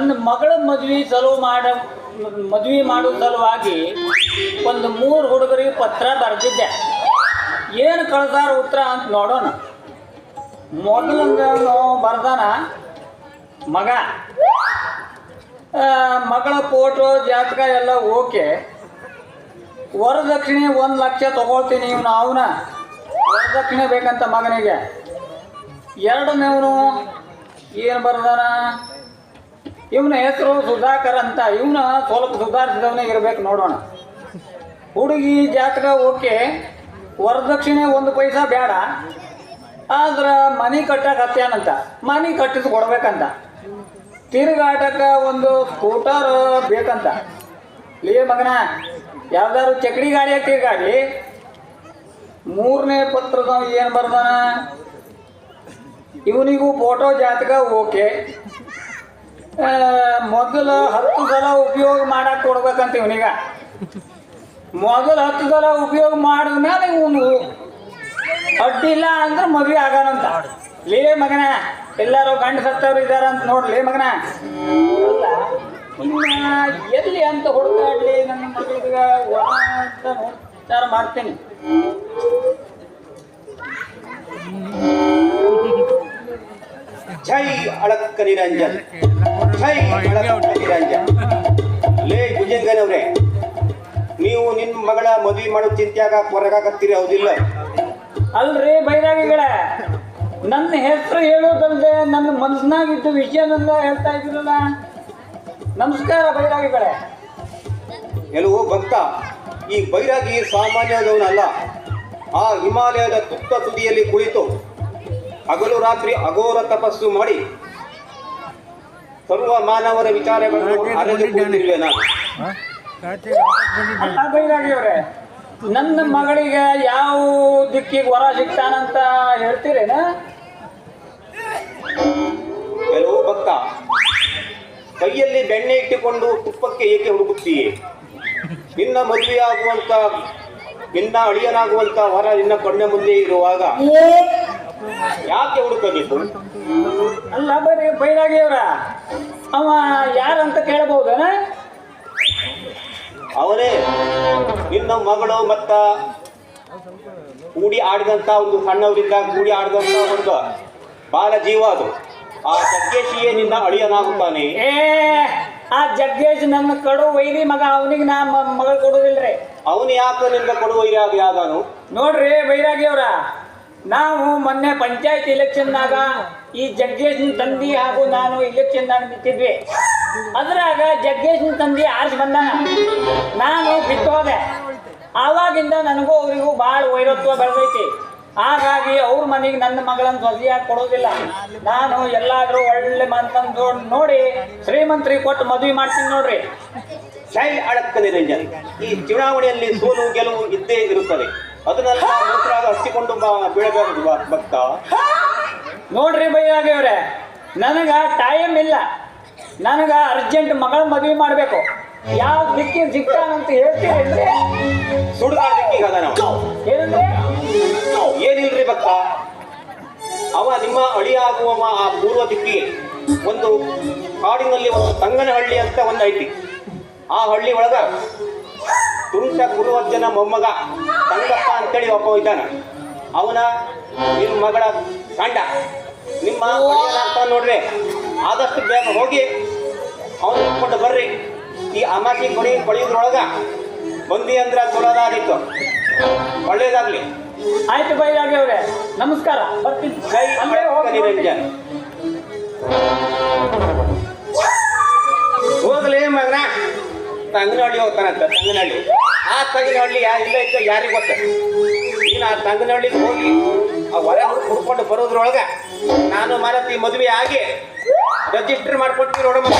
ನನ್ನ ಮಗಳ ಮದುವೆ ಸಲುವು ಮಾಡ, ಮದುವೆ ಮಾಡೋ ಸಲುವಾಗಿ ಒಂದು ಮೂರು ಹುಡುಗರಿಗೆ ಪತ್ರ ಬರೆದಿದ್ದೆ. ಏನು ಕಳ್ದಾರ ಉತ್ತರ ಅಂತ ನೋಡೋಣ. ಮೊದಲಂದು ಬರ್ದಾನ, ಮಗ ಮಗಳ ಫೋಟೋ ಜಾತಕ ಎಲ್ಲ ಓಕೆ. ವರದಕ್ಷಿಣೆ ಒಂದು ಲಕ್ಷ ತಗೊಳ್ತೀನಿ ಇವನು ಅವನ. ವರದಕ್ಷಿಣೆ ಬೇಕಂತ ಮಗನಿಗೆ. ಎರಡನೇವನು ಏನು ಬರ್ದಾನ? ಇವನ ಹೆಸರು ಸುಧಾಕರ್ ಅಂತ, ಇವನ ಸ್ವಲ್ಪ ಸುಧಾರಿಸಿದವನೇ ಇರಬೇಕು ನೋಡೋಣ. ಹುಡುಗಿ ಜಾತಕ ಓಕೆ, ವರದಕ್ಷಿಣೆ ಒಂದು ಪೈಸಾ ಬೇಡ, ಆದ್ರೆ ಮನೆ ಕಟ್ಟಕ್ಕೆ ಹತ್ಯಾನಂತ ಮನೆ ಕಟ್ಟಿಸಿ ಕೊಡ್ಬೇಕಂತ. ತಿರುಗಾಟಕ್ಕೆ ಒಂದು ಸ್ಕೂಟರ್ ಬೇಕಂತ. ಲೇ ಮಗನ, ಯಾವ್ದಾದ್ರು ಚಕ್ಡಿ ಗಾಡಿ ತಿರುಗಾಡ್ಲಿ ಮೂರನೇ ಪತ್ರದ ಏನು ಬರ್ದಾನ? ಇವನಿಗೂ ಫೋಟೋ ಜಾತಕ ಓಕೆ. ಮೊದಲು ಹತ್ತು ಸಲ ಉಪಯೋಗ ಮಾಡಕ್ಕೆ ಕೊಡ್ಬೇಕಂತ ಇವನಿಗ. ಮೊದಲು ಹತ್ತು ಸಲ ಉಪಯೋಗ ಮಾಡಿದ ಮೇಲೆ ಇವನು ಅಡ್ಡಿಲ್ಲ ಅಂದ್ರೆ ಮದುವೆ ಆಗಾನಂತ. ಲೇ ಮಗನ, ಎಲ್ಲಾರು ಗಂಡ ಸತ್ತವ್ರು ಅಂತ ನೋಡ್ಲಿ ಮಗನ. ಎಲ್ಲಿ ಅಂತ ಹುಡುಕಾಡ್ಲಿ ನನ್ನ ಮಗಳಿಗೆ ವಿಚಾರ ಮಾಡ್ತೀನಿ. ಜೈ ಅಳಕ್ಕ ನಿರಂಜನ್ ಜೈ ಅಳಕ್ಕ ನಿರಂಜನ್ ಲೇ ಭುಜಂಗನವ್ರೆ ನೀವು ನಿಮ್ಮ ಮಗಳ ಮದುವೆ ಮಾಡೋ ಚಿಂತ್ಯಾಗ ಹೊರಗಾಕತ್ತೀರಿ ಹೌದಿಲ್ಲ? ಅಲ್ರಿ ಬೈರಾಗಿಗಳ ನನ್ನ ಹೆಸರು ಹೇಳೋದಲ್ದೆ ನನ್ನ ಮನಸ್ಸಿನಾಗಿದ್ದ ವಿಷಯನೆಲ್ಲ ಹೇಳ್ತಾ ಇದ್ರಲ್ಲ ನಮಸ್ಕಾರ ಬೈರಾಗಿಗಳೇ. ಎಲ್ಲವೋ ಭಕ್ತ ಈ ಬೈರಾಗಿ ಸಾಮಾನ್ಯದವನಲ್ಲ. ಆ ಹಿಮಾಲಯದ ತುತ್ತ ತುದಿಯಲ್ಲಿ ಕುಳಿತು ಹಗಲು ರಾತ್ರಿ ಅಘೋರ ತಪಸ್ಸು ಮಾಡಿ ಸರ್ವ ಮಾನವರ ವಿಚಾರಗಳನ್ನು ನಾನು. ನನ್ನ ಮಗಳಿಗೆ ಯಾವ ದಿಕ್ಕಿಗೆ ವರ ಸಿಗ್ತಾನಂತ ಹೇಳ್ತೀರೇನ? ಕೆಲವು ಭಕ್ತ. ಕೈಯಲ್ಲಿ ಬೆಣ್ಣೆ ಇಟ್ಟುಕೊಂಡು ತುಪ್ಪಕ್ಕೆ ಏಕೆ ಹುಡುಕುತ್ತೀಯೇ? ನಿನ್ನ ಮದುವೆಯಾಗುವಂತ ನಿನ್ನ ಅಳಿಯನಾಗುವಂತ ವರ ನಿನ್ನ ಕಣ್ಣ ಮುಂದೆ ಇರುವಾಗ ಯಾಕೆ ಹುಡುಕಬೇಕು ಅಲ್ಲ ಬರೀ ಬೈರಾಗಿಯವರ. ಅವ ಯಾರಂತ ಕೇಳಬಹುದನ ಅವರೇ ನಿನ್ನ ಮಗಳು ಮತ್ತ ಕೂಡಿ ಆಡಿದಂತ ಒಂದು ಸಣ್ಣವರಿಂದ ಕೂಡಿ ಆಡಿದಂತ ಒಂದು ಬಾಲ ಜೀವ ಅದು. ಆ ಜಗ್ಗೇಶಿಯೇ ನಿನ್ನ ಅಳಿಯನಾಗುತ್ತಾನೆ. ಏ ಆ ಜಗ್ಗೇಶ್ ನನ್ನ ಕಡು ವೈರಿ ಮಗ ಅವನಿಗೆ ನಾ ಮಗಳು ಕೊಡುದಿಲ್ರಿ. ಅವನು ಯಾಕೆ ನಿನ್ನ ಕೊಡುವ ಯಾವ್ದಾನು ನೋಡ್ರಿ ಬೈರಾಗಿಯವರ. ನಾವು ಮೊನ್ನೆ ಪಂಚಾಯತ್ ಇಲೆಕ್ಷನ್ನಾಗ ಈ ಜಗ್ಗೇಶನ್ ತಂದಿ ಹಾಗೂ ನಾನು ಇಲೆಕ್ಷನ್ದಾಗ ನಿಂತಿದ್ವಿ. ಅದ್ರಾಗ ಜಗ್ಗೇಶನ್ ತಂದಿ ಆರಿಸಿ ಬಂದ. ನಾನು ಬಿತ್ತೋದೆ ಹೋದೆ. ಆವಾಗಿಂದ ನನಗೂ ಅವರಿಗೂ ಭಾಳ ವೈರತ್ವ ಬೆಳೆದೈತಿ ಹಾಗಾಗಿ ಅವ್ರ ಮನೆಗೆ ನನ್ನ ಮಗಳನ್ನು ಸೊಸೆಯಾಗಿ ಕೊಡೋದಿಲ್ಲ? ನಾನು ಎಲ್ಲಾದ್ರೂ ಒಳ್ಳೆ ಮಂತಂದು ನೋಡಿ ಶ್ರೀಮಂತ್ರಿ ಕೊಟ್ಟು ಮದುವೆ ಮಾಡ್ತೀನಿ ನೋಡ್ರಿ. ಶೈಲಿ ಅಳಕ್ಕ ನಿರಂಜನ್ ಈ ಚುನಾವಣೆಯಲ್ಲಿ ಸೋಲು ಗೆಲುವು ಇದ್ದೇ ಇರುತ್ತದೆ. ಅದನ್ನೆಲ್ಲ ಹಚ್ಚಿಕೊಂಡು ಬೀಳಬಾರದು ಭಕ್ತ. ನೋಡ್ರಿ ಬೈರಾಗಿವ್ರೆ ನನಗ ಟೈಮ್ ಇಲ್ಲ. ನನಗ ಅರ್ಜೆಂಟ್ ಮಗಳ ಮದುವೆ ಮಾಡಬೇಕು. ಯಾವ ದಿಕ್ಕಿ ಸಿಗ್ತಾನಂತ ಹೇಳ್ತೀರಿ ಸುಡುಗಾಡ ದಿಕ್ಕಿಗೆ ಅದ ನಾವು ಏನಂದ್ರೆ? ಏನಿಲ್ರಿ ಭಕ್ತ? ಅವ ನಿಮ್ಮ ಅಳಿಯಾಗುವ ಆ ಪೂರ್ವ ದಿಕ್ಕಿ ಒಂದು ಕಾಡಿನಲ್ಲಿ ಒಂದು ತಂಗನಹಳ್ಳಿ ಅಂತ ಒಂದು ಐತಿ. ಆ ಹಳ್ಳಿ ಒಳಗ ತುಂಟ ಗುರುವರ್ಜನ ಮೊಮ್ಮಗ ತಂಗಪ್ಪ ಅಂತೇಳಿ ಒಬ್ಬ ಇದ್ದಾನ. ಅವನ ನಿಮ್ಮ ಮಗಳ ಗಂಡ. ನಿಮ್ಮ ಅಂತ ನೋಡ್ರಿ. ಆದಷ್ಟು ಬೇಗ ಹೋಗಿ ಅವನು ಕೊಟ್ಟು ಬರ್ರಿ. ಈ ಅಮಾಸಿ ಕೊಡಿ ಕೊಡಿಯೋದ್ರೊಳಗ ಬಂದಿ ಅಂದ್ರೆ ಚಲೋದಾಗಿತ್ತು ಒಳ್ಳೇದಾಗ್ಲಿ. ಆಯ್ತು ನಮಸ್ಕಾರ. ಬರ್ತೀನಿ. ಅಂದ್ರೆ ಹೋಗಿ ನಿರಂಜನ್ ಹೋಗ್ಲಿ ಮಗನ. ತಂಗನಹಳ್ಳಿ ಹೋಗ್ತಾನಂತ ತಂಗನಹಳ್ಳಿ. ಆ ತಂಗನಹಳ್ಳಿ ಯಾ ಇಲ್ಲ ಇತ್ತು ಯಾರಿಗೆ ಗೊತ್ತ ಇನ್ನು ಆ ತಂಗನಹಳ್ಳಿಗೆ ಹೋಗಿ ಆ ಹೊರ ಹುಡ್ಕೊಂಡು ಬರೋದ್ರೊಳಗೆ ನಾನು ಮಾರತಿ ಮದುವೆ ಆಗಿ ರಜಿಸ್ಟರ್ ಮಾಡ್ಕೊಡ್ತೀವಿ ನೋಡಮ್ಮ.